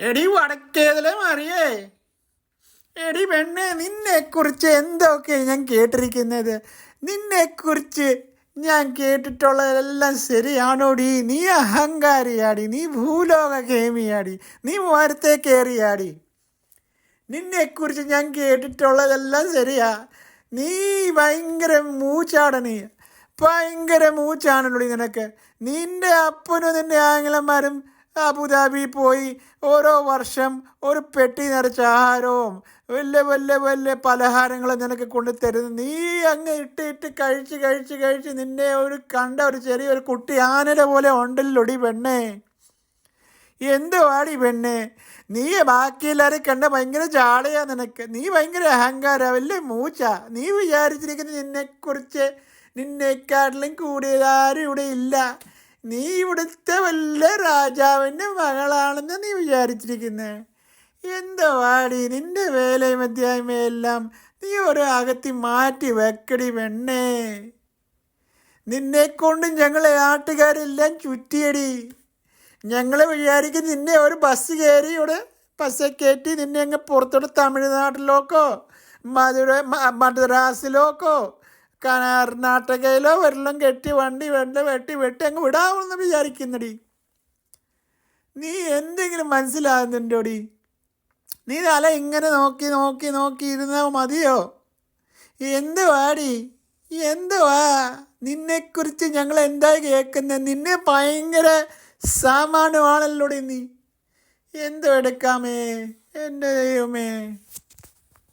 എടി വടക്കേതിലെ മറിയേ. എടി പെണ്ണെ നിന്നെക്കുറിച്ച് എന്തൊക്കെ ഞാൻ കേട്ടിരിക്കുന്നത്? നിന്നെക്കുറിച്ച് ഞാൻ കേട്ടിട്ടുള്ളതെല്ലാം ശരിയാണോടി? നീ അഹങ്കാരിയാടി നീ ഭൂലോക കേമിയാടി നീ മരത്തെ കയറിയാടി നിന്നെക്കുറിച്ച് ഞാൻ കേട്ടിട്ടുള്ളതെല്ലാം ശരിയാ. നീ ഭയങ്കര മൂച്ചാണ് നീ ഭയങ്കര മൂച്ചാണല്ലോ നിനക്ക്. നിന്റെ അപ്പനും നിന്റെ ആംഗലന്മാരും അബുദാബി പോയി ഓരോ വർഷം ഒരു പെട്ടി നിറച്ച ആഹാരവും വലിയ വലിയ വലിയ പലഹാരങ്ങളും നിനക്ക് കൊണ്ടു തരുന്നു. നീ അങ്ങ് ഇട്ട് ഇട്ട് കഴിച്ച് കഴിച്ച് കഴിച്ച് നിന്നെ ഒരു കണ്ട ഒരു ചെറിയൊരു കുട്ടി ആനയുടെ പോലെ ഉണ്ടല്ലോടി പെണ്ണേ. എന്തുവാടി പെണ്ണ്? നീ ബാക്കിയെല്ലാവരും കണ്ട ഭയങ്കര ചാളയാ നിനക്ക്. നീ ഭയങ്കര അഹങ്കാര വലിയ മൂച്ച. നീ വിചാരിച്ചിരിക്കുന്ന നിന്നെക്കുറിച്ച് നിന്നെക്കാട്ടിലും കൂടിയതാരും ഇവിടെ ഇല്ല. നീ ഇവിടുത്തെ വല്ല രാജാവിന്റെ മകളാണെന്ന് നീ വിചാരിച്ചിരിക്കുന്നേ. വിചാരിച്ചിരിക്കുന്നത് എന്തുവാടി നിന്റെ വേലയും അധ്യായ്മയെല്ലാം നീ ഒരു അകത്തി മാറ്റി വെക്കടി വെണ്ണേ നിന്നെ കൊണ്ടും ഞങ്ങളെ നാട്ടുകാരെല്ലാം ചുറ്റിയടി. ഞങ്ങൾ വിചാരിക്കും നിന്നെ ഒരു ബസ് കയറി ഇവിടെ ബസ്സെ കയറ്റി നിന്നെ അങ്ങ് പുറത്തോട്ട് തമിഴ്നാട്ടിലോക്കോ മധുര മദ്രാസിലേക്കോ കർണാടകയിലോ വെള്ളം കെട്ടി വണ്ടി വെള്ളം വെട്ടി വെട്ടി അങ്ങ് വിടാമെന്ന് വിചാരിക്കുന്നടി. നീ എന്തെങ്കിലും മനസ്സിലാകുന്നുണ്ടോടി? നീ തല ഇങ്ങനെ നോക്കി നോക്കി നോക്കി ഇരുന്നാൽ മതിയോ? എന്തുവാടി? എന്തുവാ? നിന്നെക്കുറിച്ച് ഞങ്ങൾ എന്താ കേൾക്കുന്നത് നിന്നെ ഭയങ്കര സാമാന്യമാണല്ലോടി നീ. എന്തോ എടുക്കാമേ? എന്റെ ദൈവമേ.